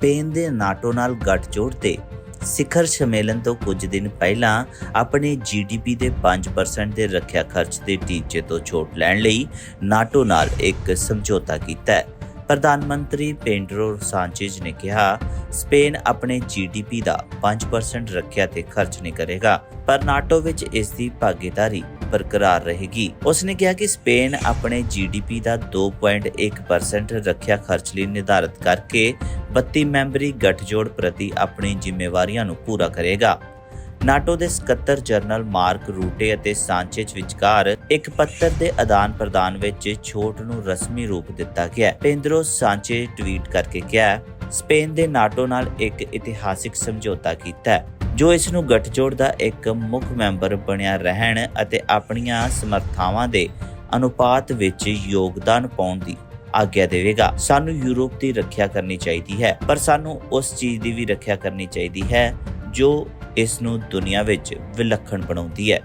Spain ਦੇ NATO ਨਾਲ ਗੱਠਜੋੜ ਤੇ ਸਿਖਰ ਸੰਮੇਲਨ ਤੋਂ ਕੁਝ ਦਿਨ ਪਹਿਲਾਂ ਆਪਣੇ ਜੀਡੀਪੀ ਦੇ 5% ਦੇ ਰੱਖਿਆ ਖਰਚ ਦੇ ਟੀਚੇ ਤੋਂ ਛੋਟ ਲੈਣ ਲਈ ਨਾਟੋ ਨਾਲ ਇੱਕ ਸਮਝੌਤਾ ਕੀਤਾ ਹੈ। ਪ੍ਰਧਾਨ ਮੰਤਰੀ ਪੈਂਡਰੋ ਸਾਂਚੇਜ਼ ਨੇ ਕਿਹਾ, ਸਪੇਨ ਆਪਣੇ ਜੀਡੀਪੀ ਦਾ 5% ਰੱਖਿਆ ਤੇ ਖਰਚ ਨਹੀਂ ਕਰੇਗਾ, ਪਰ ਨਾਟੋ ਵਿੱਚ ਇਸ ਦੀ ਭਾਗੀਦਾਰੀ ਬਰਕਰਾਰ ਰਹੇਗੀ। ਉਸਨੇ ਕਿਹਾ ਕਿ ਸਪੇਨ ਆਪਣੇ ਜੀਡੀਪੀ ਦਾ 2.1% ਰੱਖਿਆ ਖਰਚ ਲਈ ਨਿਰਧਾਰਿਤ ਕਰਕੇ 32 ਮੈਂਬਰੀ ਗੱਠਜੋੜ ਪ੍ਰਤੀ ਆਪਣੀ ਜ਼ਿੰਮੇਵਾਰੀਆਂ ਨੂੰ ਪੂਰਾ ਕਰੇਗਾ। ਨਾਟੋ ਦੇ ਸਕੱਤਰ ਜਨਰਲ ਮਾਰਕ ਰੂਟੇ ਅਤੇ ਸਾਂਚੇਜ਼ ਵਿਚਕਾਰ ਇੱਕ ਪੱਤਰ ਦੇ ਆਦਾਨ ਪ੍ਰਦਾਨ ਵਿੱਚ ਛੋਟ ਨੂੰ ਰਸਮੀ ਰੂਪ ਦਿੱਤਾ ਗਿਆ ਪੈਂਦਰੋ ਸਾਂਚੇ ਟਵੀਟ ਕਰਕੇ ਕਿਹਾ, ਸਪੇਨ ਦੇ ਨਾਟੋ ਨਾਲ ਇੱਕ ਇਤਿਹਾਸਿਕ ਸਮਝੌਤਾ ਕੀਤਾ ਹੈ। ਜੋ ਇਸ ਨੂੰ ਗੱਠਜੋੜ ਦਾ ਇੱਕ ਮੁੱਖ ਮੈਂਬਰ ਬਣਿਆ ਰਹਿਣ ਅਤੇ ਆਪਣੀਆਂ ਸਮਰੱਥਾਵਾਂ ਦੇ ਅਨੁਪਾਤ ਵਿੱਚ ਯੋਗਦਾਨ ਪਾਉਣ ਦੀ ਆਗਿਆ ਦੇਵੇਗਾ। ਸਾਨੂੰ ਯੂਰਪ ਦੀ ਰੱਖਿਆ ਕਰਨੀ ਚਾਹੀਦੀ ਹੈ, ਪਰ ਸਾਨੂੰ ਉਸ ਚੀਜ਼ ਦੀ ਵੀ ਰੱਖਿਆ ਕਰਨੀ ਚਾਹੀਦੀ ਹੈ ਜੋ ਇਸ ਨੂੰ ਦੁਨੀਆ ਵਿੱਚ ਵਿਲੱਖਣ ਬਣਾਉਂਦੀ ਹੈ।